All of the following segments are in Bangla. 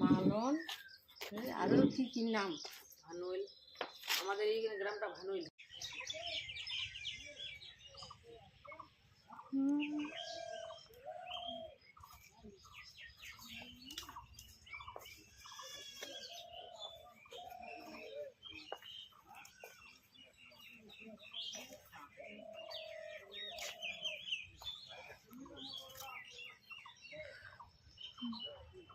মালন আরও আরও কি কি নাম? ভানুইল। আমাদের এই গ্রামটা ভানুইল।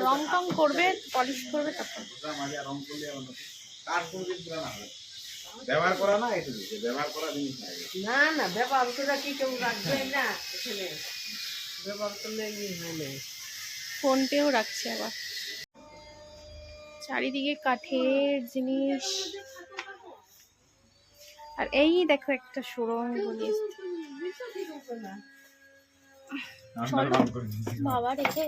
রং আবার নতুন কাঠ কোনোদিন ব্যবহার করা না এটা ব্যবহার করা জিনিস না। না না ব্যবহার করে কি কেউ রাখবে না এখানে? ব্যবহার করলে হয় না। রাখছে আবার। চারিদিকে কাঠের জিনিস। আর এই দেখো একটা সুরঙ্গ জিনিস বাবা রেখে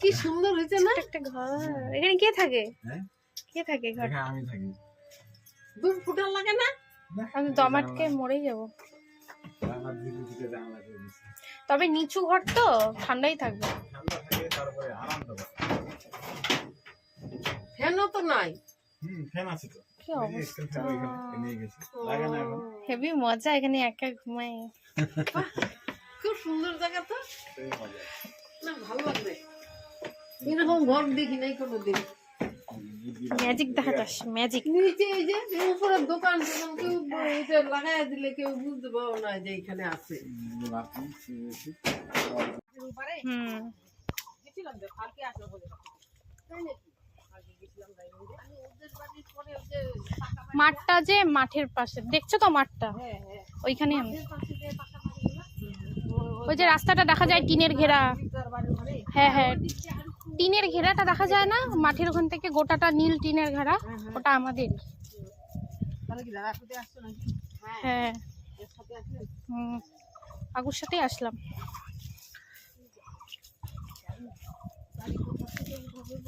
কি সুন্দর হয়েছে না? একটা ঘর। এখানে কে থাকে? হ্যাঁ? কে থাকে ঘর? আমি থাকি। দুধ ফুটার লাগে না? আমি দমাটকে মরেই যাব। তবে নিচু ঘর তো ঠান্ডাই থাকবে। ঠান্ডা থাকে তারপরে আরাম তো ফ্যানও তো নাই। ফ্যান আছে তো। কি এখন। হেভি মজা এখানে একা ঘুমাই। খুব সুন্দর জায়গা তো না ভালো লাগবে। এরকম ঘর দেখি নাই কোনোদিন। ম্যাজিক দেখাতাস ম্যাজিক নিচে এই যে উপরে দোকান টোকান কেউ এটা লাগাই দিলে কেউ বুঝতে পারব না যে এখানে আছে। হুম। গেছিলাম কালকে আসলো বলে তাই নাকি? পরে মাঠটা যে মাঠের পাশে দেখছ তো মাঠটা? হ্যাঁ, হ্যাঁ। ওইখানে আমি ওদের পাশে যে পাকা বাড়িগুলো, ও- ওই যে রাস্তাটা দেখা যায় টিনের ঘেরা। হ্যাঁ হ্যাঁ। টিনের ঘেরাটা দেখা যায় না? মাঠের ওখান থেকে গোটাটা নীল টিনের ঘেরা ওটা আমাদের? হ্যাঁ। আগুর সাথে আসলাম।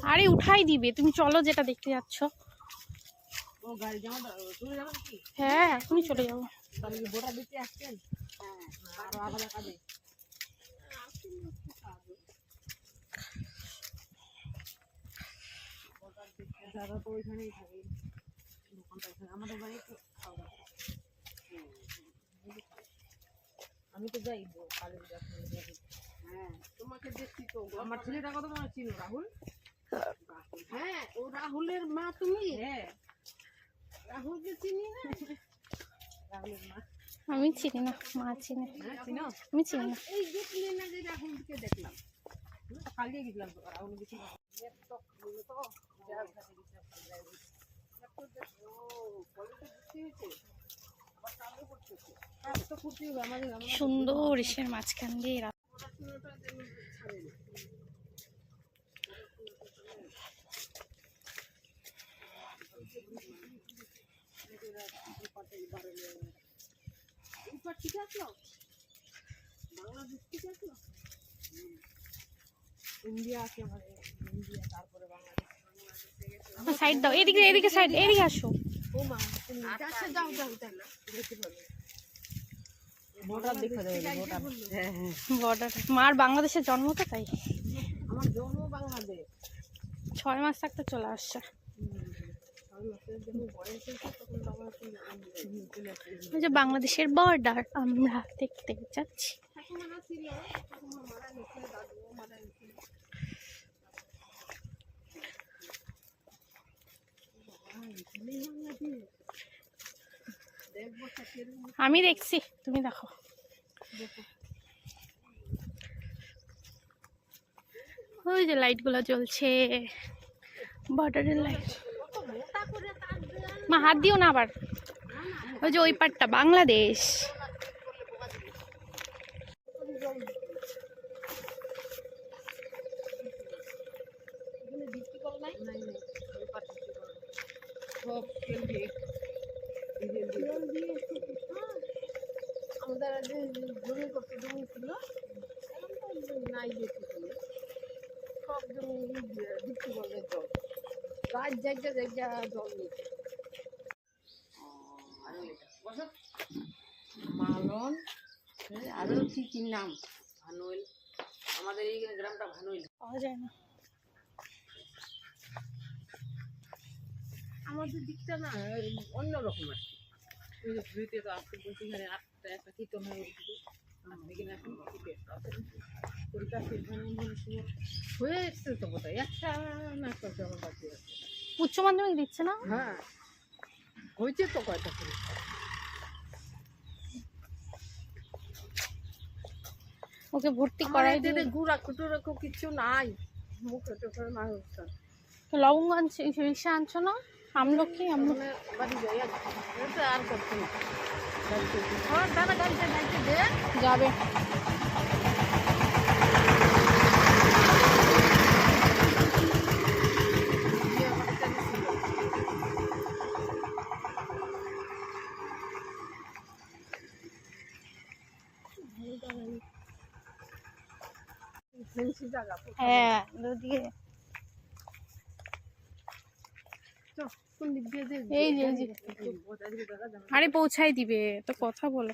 আরে উঠাই দিবে। তুমি চলো যেটা দেখতে যাচ্ছ। হ্যাঁ এখনই চলে যাব। দাদা তো ওইখানেই থাকে দোকানটা এখানে আমাদের বাড়ি তো খাওয়া আমি তো যাই। কালের হ্যাঁ তোমাকে দেখছি তো আমার ছেলেটা কত মনে ছিল রাহুল? হ্যাঁ ও রাহুলের মা তুমি? হ্যাঁ। রাহুলকে চিনি না? রাহুলের মা। আমি চিনি না মা চিনি। আমি চিনি না। এই দেখলে না যে রাহুলকে দেখলাম আমি তো কালকে গেছিলাম তো রাহুল গেছি তো তো যাও কাছে গেছিলাম এত দেখো কলেজে ভর্তি হয়েছে আবার কালকে পড়তেছে হ্যাঁ তো ফুর্তি হবে আমাদের আমরা সুন্দর ইসের মাঝখান দিয়ে ঠিক আসলো? বাংলাদেশ ঠিক আসলো? ইন্ডিয়া আছে আমাদের ইন্ডিয়া তারপরে বাংলাদেশ। সাইড দাও এদিকে এদিকে সাইড এদিকে আসো। ও মা আচ্ছা যাও যাও তাহলে দেখতে পাবে ভোটার দেখে দেবে ভোটার হ্যাঁ হ্যাঁ। বর্ডার। মার বাংলাদেশের জন্ম তো তাই। আমার জন্ম বাংলাদেশ। ছয় মাস থাকতে চলে আসছে। যে বাংলাদেশের বর্ডার আমরা দেখতে যাচ্ছি। আমি দেখছি, তুমি দেখো। ওই যে লাইটগুলো জ্বলছে বর্ডারের লাইট মা, হাত দিও না আবার। ওই যে ওই পাটটা, বাংলাদেশ। আমাদের আগে ছিল। নাই বেশি জমি সব জমি ই দিয়ে বৃষ্টি করলে জল রাত জায়গা জায়গা জল মালন আরও কি কি নাম? ভানুইল। আমাদের এই গ্রামটা ভানুইল। পাওয়া যায় না। আমাদের দিকটা না অন্যরকম আর কি। ওই ঘুরিতে তো আসতে বলছি এখানে আটটা একটা কীর্তন হয় ওইদিকে এখানে এখন হয় এসছে তো একটা না বাকি আছে। উচ্চ মাধ্যমিক দিচ্ছে না? হ্যাঁ। হয়েছে তো কয়টা করে ওকে ভর্তি করাই দিয়ে গুড়া খুটুরা কিছু নাই। মুখে লবঙ্গ আনছে সরিষা আনছো না? আমলকি আমলকি। বাড়ি যাই আর না যাবে দিয়ে আমাকে টানিছিল। ফেন্সি জায়গা তো। হ্যাঁ এই যে। আরে পৌঁছাই দিবে তো কথা বলে।